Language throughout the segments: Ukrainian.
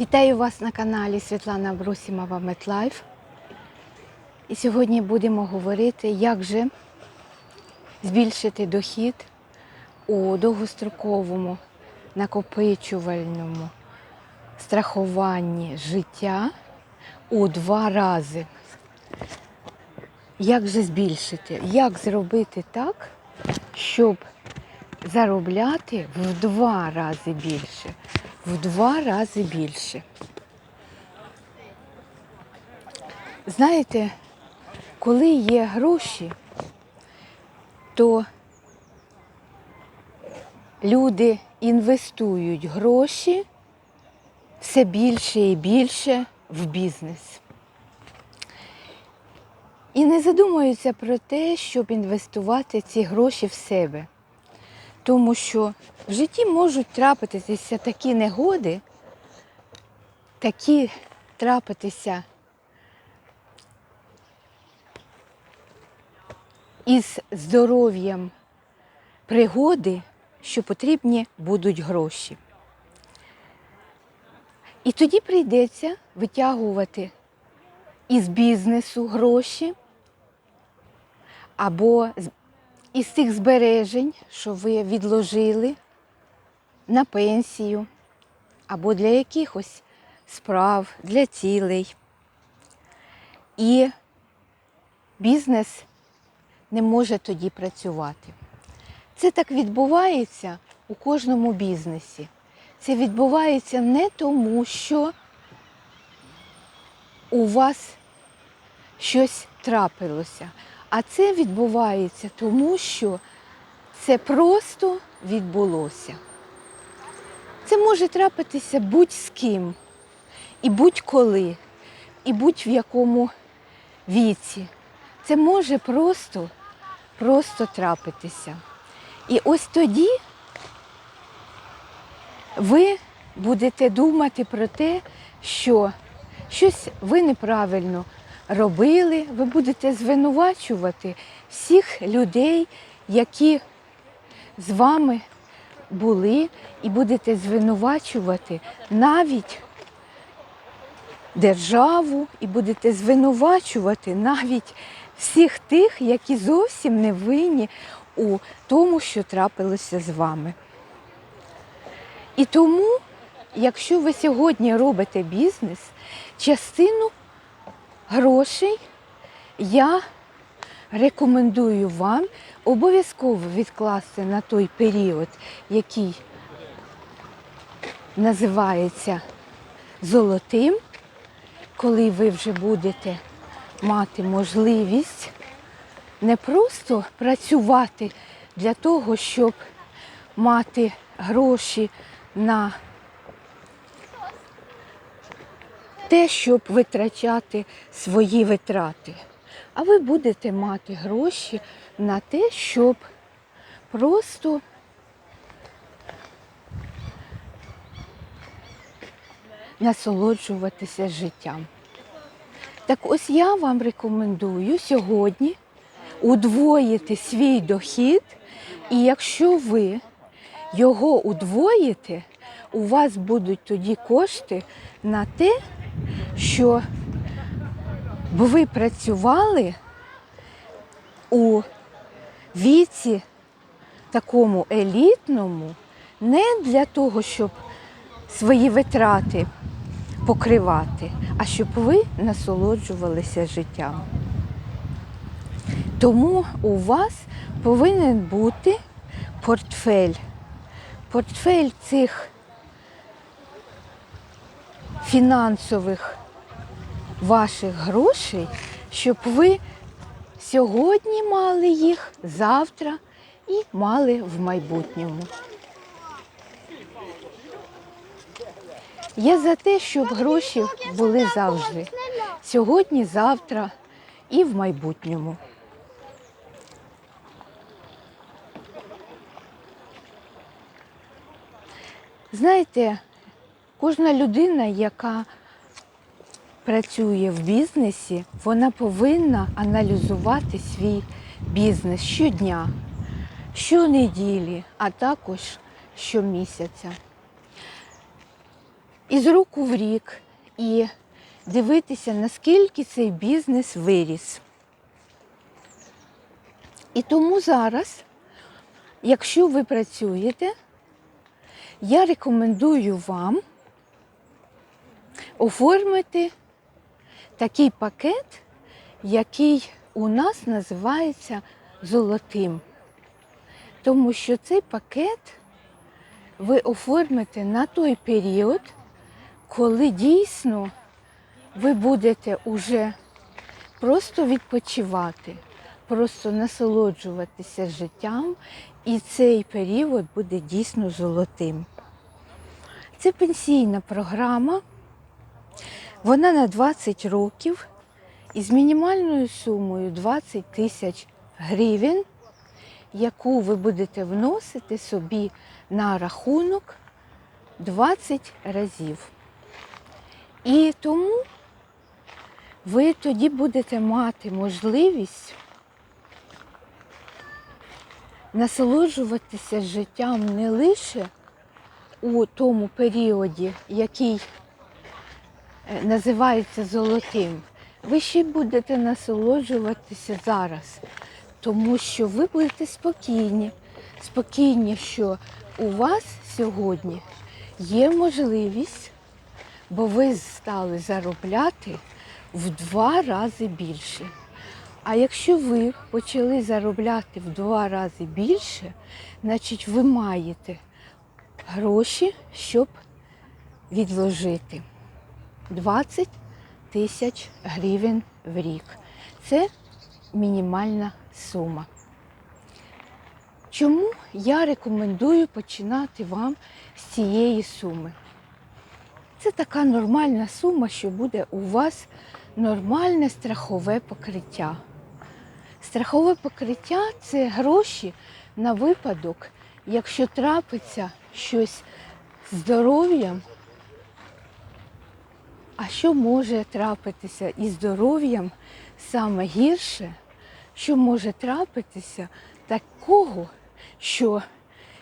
Вітаю вас на каналі Світлана Брусімова MetLife. І сьогодні будемо говорити, як же збільшити дохід у довгостроковому накопичувальному страхуванні життя у два рази. Як же збільшити? Як зробити так, щоб заробляти в два рази більше? В два рази більше. Знаєте, коли є гроші, то люди інвестують гроші все більше і більше в бізнес. І не задумуються про те, щоб інвестувати ці гроші в себе. Тому що в житті можуть трапитися такі негоди, такі трапитися із здоров'ям пригоди, що потрібні будуть гроші. І тоді прийдеться витягувати із бізнесу гроші або із тих збережень, що ви відложили на пенсію або для якихось справ, для цілей. І бізнес не може тоді працювати. Це так відбувається у кожному бізнесі. Це відбувається не тому, що у вас щось трапилося, а це відбувається тому, що це просто відбулося. Це може трапитися будь-з ким, і будь-коли, і будь-в якому віці. Це може просто, просто трапитися. І ось тоді ви будете думати про те, що щось ви неправильно робили, ви будете звинувачувати всіх людей, які з вами були, і будете звинувачувати навіть державу, і будете звинувачувати навіть всіх тих, які зовсім не винні у тому, що трапилося з вами. І тому, якщо ви сьогодні робите бізнес, частину грошей. Я рекомендую вам обов'язково відкласти на той період, який називається золотим, коли ви вже будете мати можливість не просто працювати для того, щоб мати гроші на те, щоб витрачати свої витрати. А ви будете мати гроші на те, щоб просто насолоджуватися життям. Так ось я вам рекомендую сьогодні удвоїти свій дохід, і якщо ви його удвоїте, у вас будуть тоді кошти на те, що ви працювали у віці такому елітному, не для того, щоб свої витрати покривати, а щоб ви насолоджувалися життям. Тому у вас повинен бути портфель. Портфель цих фінансових ваших грошей, щоб ви сьогодні мали їх, завтра і мали в майбутньому. Я за те, щоб гроші були завжди. Сьогодні, завтра і в майбутньому. Знаєте, кожна людина, яка працює в бізнесі, вона повинна аналізувати свій бізнес щодня, щонеділі, а також щомісяця. із року в рік і дивитися, наскільки цей бізнес виріс. І тому зараз, якщо ви працюєте, я рекомендую вам оформити такий пакет, який у нас називається золотим. Тому що цей пакет ви оформите на той період, коли дійсно ви будете уже просто відпочивати, просто насолоджуватися життям, і цей період буде дійсно золотим. Це пенсійна програма, вона на 20 років із мінімальною сумою 20 тисяч гривень, яку ви будете вносити собі на рахунок 20 разів. І тому ви тоді будете мати можливість насолоджуватися життям не лише у тому періоді, який називається золотим, ви ще будете насолоджуватися зараз, тому що ви будете спокійні, спокійні, що у вас сьогодні є можливість, бо ви стали заробляти в два рази більше. А якщо ви почали заробляти в два рази більше, значить ви маєте гроші, щоб відложити 20 тисяч гривень в рік. Це мінімальна сума. Чому я рекомендую починати вам з цієї суми? Це така нормальна сума, що буде у вас нормальне страхове покриття. Страхове покриття це гроші на випадок, якщо трапиться щось з здоров'ям. А що може трапитися із здоров'ям саме гірше, що може трапитися такого, що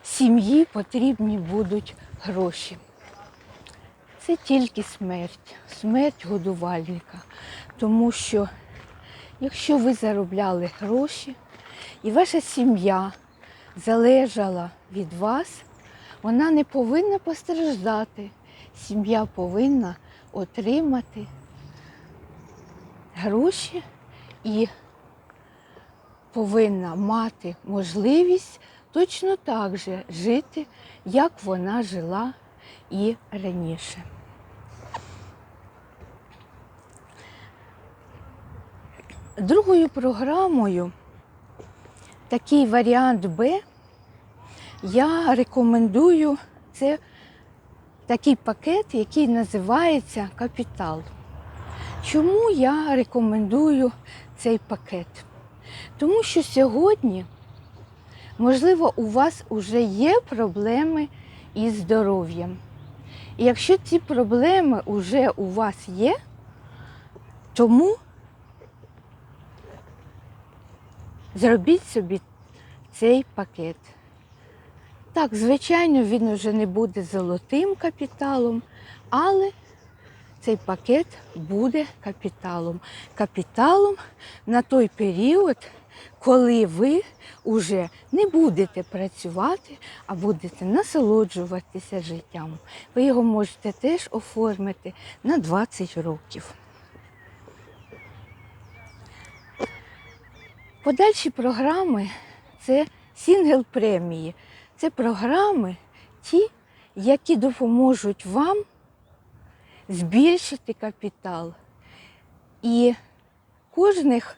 сім'ї потрібні будуть гроші. Це тільки смерть, смерть годувальника. Тому що якщо ви заробляли гроші і ваша сім'я залежала від вас, вона не повинна постраждати. Сім'я повинна отримати гроші і повинна мати можливість точно так же жити, як вона жила і раніше. Другою програмою, такий варіант Б, я рекомендую це такий пакет, який називається капітал. Чому я рекомендую цей пакет? Тому що сьогодні, можливо, у вас вже є проблеми із здоров'ям. І якщо ці проблеми вже у вас є, тому зробіть собі цей пакет. Так, звичайно, він вже не буде золотим капіталом, але цей пакет буде капіталом. Капіталом на той період, коли ви вже не будете працювати, а будете насолоджуватися життям. Ви його можете теж оформити на 20 років. Подальші програми це сінгл премії. Це програми ті, які допоможуть вам збільшити капітал. І кожних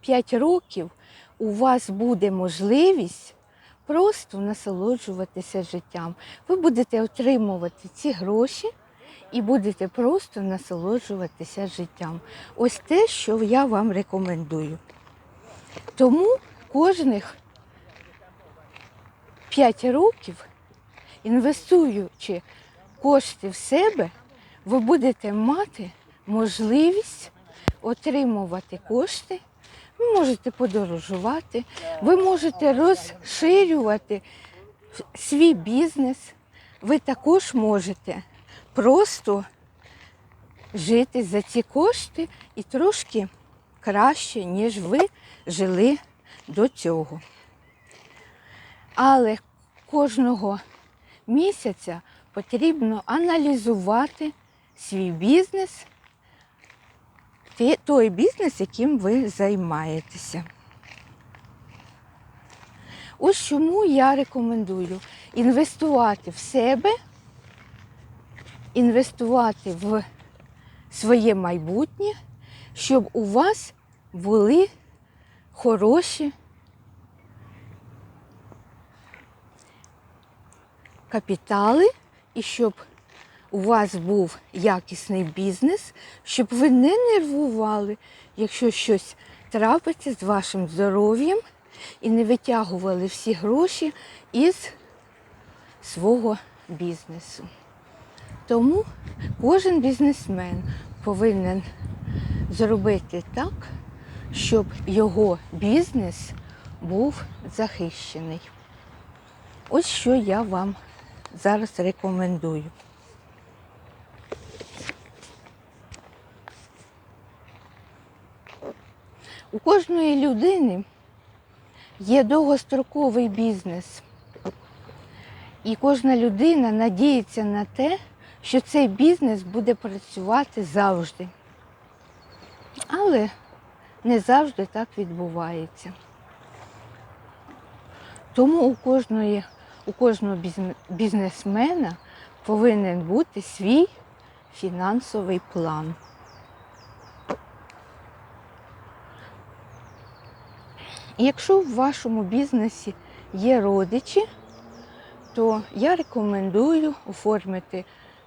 5 років у вас буде можливість просто насолоджуватися життям. Ви будете отримувати ці гроші і будете просто насолоджуватися життям. Ось те, що я вам рекомендую. Тому кожних 5 років, інвестуючи кошти в себе, ви будете мати можливість отримувати кошти. Ви можете подорожувати, ви можете розширювати свій бізнес. Ви також можете просто жити за ці кошти і трошки краще, ніж ви жили до цього. Але кожного місяця потрібно аналізувати свій бізнес, той бізнес, яким ви займаєтеся. Ось чому я рекомендую інвестувати в себе, інвестувати в своє майбутнє, щоб у вас були хороші капітали і щоб у вас був якісний бізнес, щоб ви не нервували, якщо щось трапиться з вашим здоров'ям і не витягували всі гроші із свого бізнесу. Тому кожен бізнесмен повинен зробити так, щоб його бізнес був захищений. Ось що я вам зараз рекомендую. У кожної людини є довгостроковий бізнес. І кожна людина надіється на те, що цей бізнес буде працювати завжди. Але не завжди так відбувається. Тому у кожної, у кожного бізнесмена повинен бути свій фінансовий план. Якщо в вашому бізнесі є родичі, то я рекомендую оформити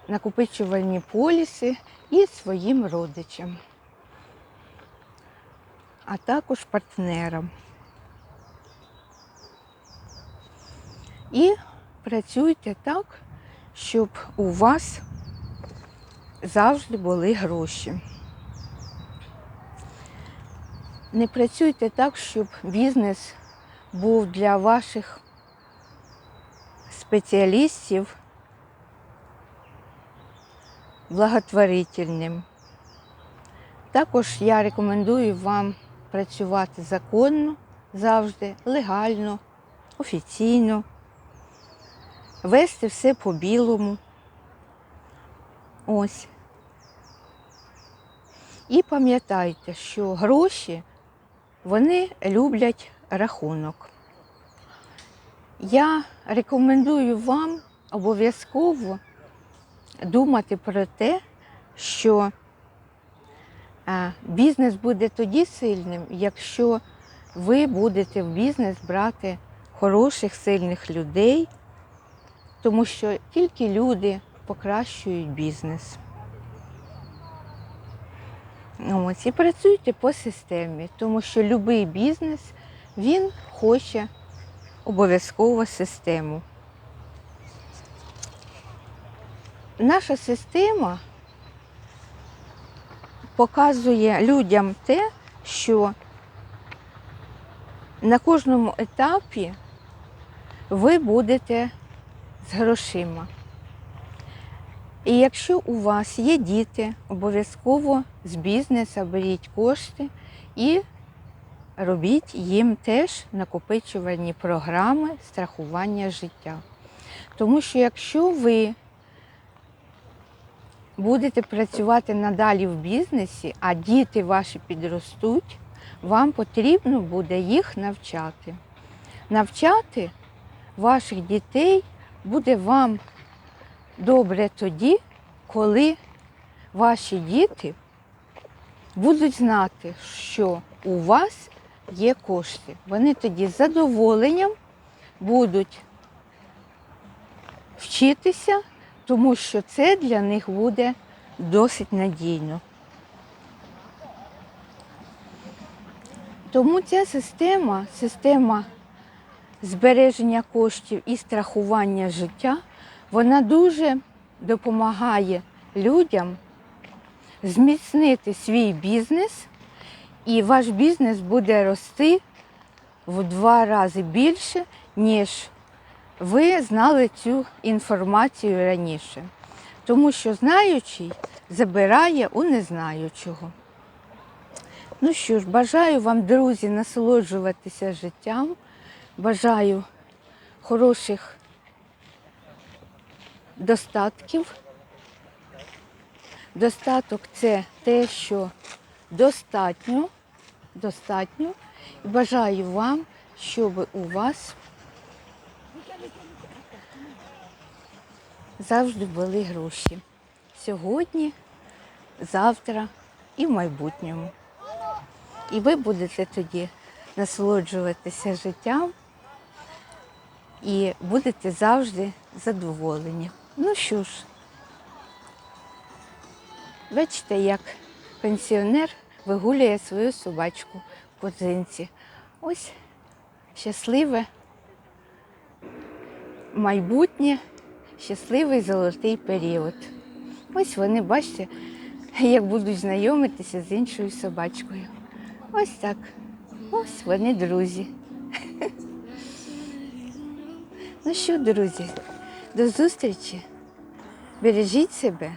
накопичувальні поліси і своїм родичам, а також партнерам. І працюйте так, щоб у вас завжди були гроші. Не працюйте так, щоб бізнес був для ваших спеціалістів благотворительним. Також я рекомендую вам працювати законно, завжди, легально, офіційно, вести все по-білому. Ось. І пам'ятайте, що гроші вони люблять рахунок. Я рекомендую вам обов'язково думати про те, що е, бізнес буде тоді сильним, якщо ви будете в бізнес брати хороших, сильних людей, тому що тільки люди покращують бізнес. Ось, і працюйте по системі, тому що будь-який бізнес він хоче обов'язково систему. Наша система показує людям те, що на кожному етапі ви будете з грошима. І якщо у вас є діти, обов'язково з бізнесу беріть кошти і робіть їм теж накопичувальні програми страхування життя. Тому що якщо ви будете працювати надалі в бізнесі, а діти ваші підростуть, вам потрібно буде їх навчати. Навчати ваших дітей буде вам добре тоді, коли ваші діти будуть знати, що у вас є кошти. Вони тоді з задоволенням будуть вчитися, тому що це для них буде досить надійно. Тому ця система, система збереження коштів і страхування життя, вона дуже допомагає людям зміцнити свій бізнес, і ваш бізнес буде рости в два рази більше, ніж ви знали цю інформацію раніше. Тому що знаючий забирає у незнаючого. Ну що ж, бажаю вам, друзі, насолоджуватися життям. Бажаю хороших достатків. Достаток це те, що достатньо, достатньо. І бажаю вам, щоб у вас завжди були гроші. Сьогодні, завтра і в майбутньому. І ви будете тоді насолоджуватися життям і будете завжди задоволені. Ну що ж, бачите, як пенсіонер вигулює свою собачку в козинці. Ось щасливе майбутнє, щасливий золотий період. Ось вони, бачите, як будуть знайомитися з іншою собачкою. Ось так. Ось вони друзі. Ну що, друзі, до зустрічі. Бережіть себе.